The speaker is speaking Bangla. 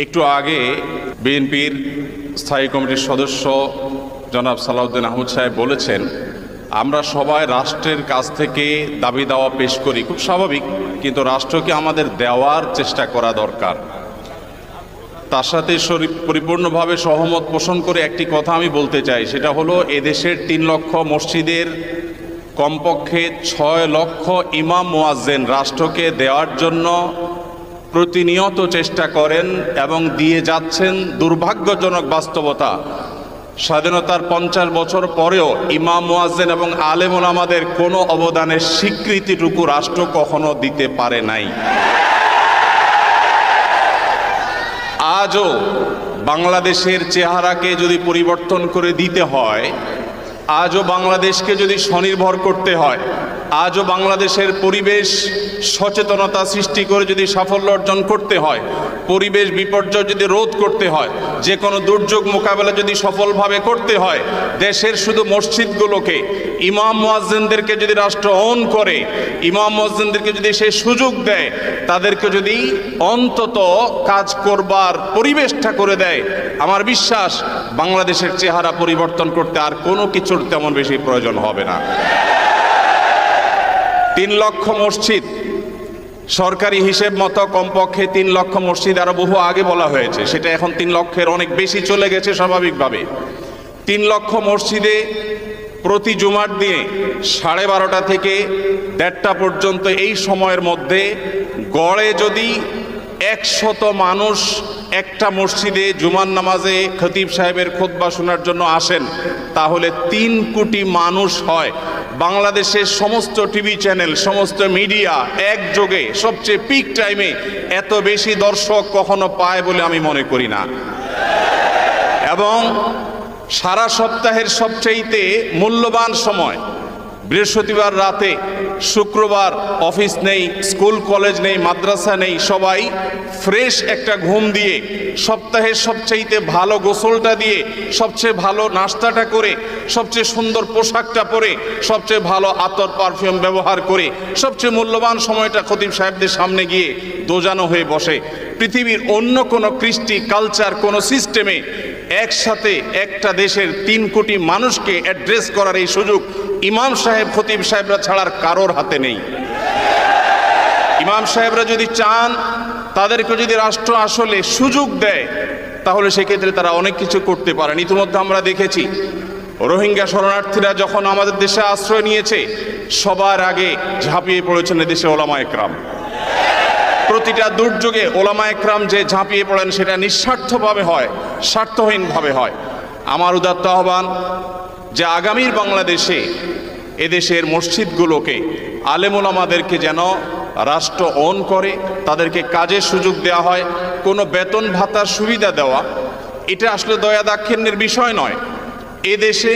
একটু আগে বিএনপির স্থায়ী কমিটির সদস্য জনাব সালাউদ্দিন আহমদ সাহেব বলেছেন, আমরা সবাই রাষ্ট্রের কাছ থেকে দাবি দাওয়া পেশ করি। খুব স্বাভাবিক, কিন্তু রাষ্ট্রকে আমাদের দেওয়ার চেষ্টা করা দরকার। তার সাথে পরিপূর্ণভাবে সহমত পোষণ করে একটি কথা আমি বলতে চাই, সেটা হলো, এদেশের তিন লক্ষ মসজিদের কমপক্ষে ছয় লক্ষ ইমাম মোয়াজ্জেন রাষ্ট্রকে দেওয়ার জন্য প্রতিনিয়ত চেষ্টা করেন এবং দিয়ে যাচ্ছেন দুর্ভাগ্যজনক বাস্তবতা। স্বাধীনতার পঞ্চাশ বছর পরেও ইমাম মোয়াজ্জেন এবং আলেমুল আমাদের কোনো অবদানের স্বীকৃতিটুকু রাষ্ট্র কখনো দিতে পারে নাই। আজও বাংলাদেশের চেহারাকে যদি পরিবর্তন করে দিতে হয় আজও বাংলাদেশকে যদি স্বনির্ভর করতে হয়, আজও বাংলাদেশের পরিবেশ সচেতনতা সৃষ্টি করে যদি সাফল্য অর্জন করতে হয়, পরিবেশ বিপর্যয় যদি রোধ করতে হয়, যে কোনো দুর্যোগ মোকাবেলা যদি সফলভাবে করতে হয়, দেশের শুধু মসজিদগুলোকে, ইমাম মুয়াজ্জিনদেরকে যদি রাষ্ট্র অন করে, ইমাম মুয়াজ্জিনদেরকে যদি সে সুযোগ দেয় তাদেরকে যদি অন্তত কাজ করবার পরিবেশটা করে দেয়, আমার বিশ্বাস বাংলাদেশের চেহারা পরিবর্তন করতে আর কোনো কিছুর তেমন বেশি প্রয়োজন হবে না। তিন লক্ষ মসজিদ, সরকারি হিসেব মতো কমপক্ষে তিন লক্ষ মসজিদ আরও বহু আগে বলা হয়েছে। সেটা এখন তিন লক্ষের অনেক বেশি চলে গেছে স্বাভাবিকভাবে। তিন লক্ষ মসজিদে প্রতি জুমার দিনে সাড়ে বারোটা থেকে দেড়টা পর্যন্ত এই সময়ের মধ্যে গড়ে যদি একশত মানুষ একটা মসজিদে জুমার নামাজে খতিব সাহেবের খোদবা শোনার জন্য আসেন, তাহলে তিন কোটি মানুষ হয়। বাংলাদেশের সমস্ত টিভি চ্যানেল, সমস্ত মিডিয়া একযোগে সবচেয়ে পিক টাইমে এত বেশি দর্শক কখনো পায় বলে আমি মনে করি না। এবং সারা সপ্তাহের সবচাইতে মূল্যবান সময় বৃহস্পতিবার রাতে শুক্রবার অফিস নেই, স্কুল, কলেজ নেই, মাদ্রাসা নেই, সবাই ফ্রেশ একটা ঘুম দিয়ে সপ্তাহের সবচাইতে ভালো গোসলটা দিয়ে, সবচেয়ে ভালো নাস্তাটা করে, সবচেয়ে সুন্দর পোশাকটা পরে, সবচেয়ে ভালো আতর পারফিউম ব্যবহার করে, সবচেয়ে মূল্যবান সময়টা খতিব সাহেবদের সামনে গিয়ে দোজানো হয়ে বসে। পৃথিবীর অন্য কোনো কৃষ্টি, কালচার, কোনো সিস্টেমে একসাথে একটা দেশের তিন কোটি মানুষকে অ্যাড্রেস করার এই সুযোগ ইমাম সাহেব, খতিব সাহেবরা ছাড়ার কারোর হাতে নেই। ইমাম সাহেবরা যদি চান, তাদেরকে যদি রাষ্ট্র আসলে সুযোগ দেয়, তাহলে সেক্ষেত্রে তারা অনেক কিছু করতে পারেন। ইতিমধ্যে আমরা দেখেছি, রোহিঙ্গা শরণার্থীরা যখন আমাদের দেশে আশ্রয় নিয়েছে, সবার আগে ঝাঁপিয়ে পড়েছেন দেশে ওলামা একরাম। প্রতিটা দুর্যোগে ওলামা একরাম যে ঝাঁপিয়ে পড়েন সেটা নিঃস্বার্থভাবে হয়, স্বার্থহীনভাবে হয়। আমার উদাত্ত আহ্বান যে আগামীর বাংলাদেশে এদেশের মসজিদগুলোকে আলেমুলামাদেরকে যেন রাষ্ট্র অন করে, তাদেরকে কাজের সুযোগ দেওয়া হয়, কোনো বেতন ভাতার সুবিধা দেওয়া, এটা আসলে দয়া দাক্ষিণ্যের বিষয় নয়। এদেশে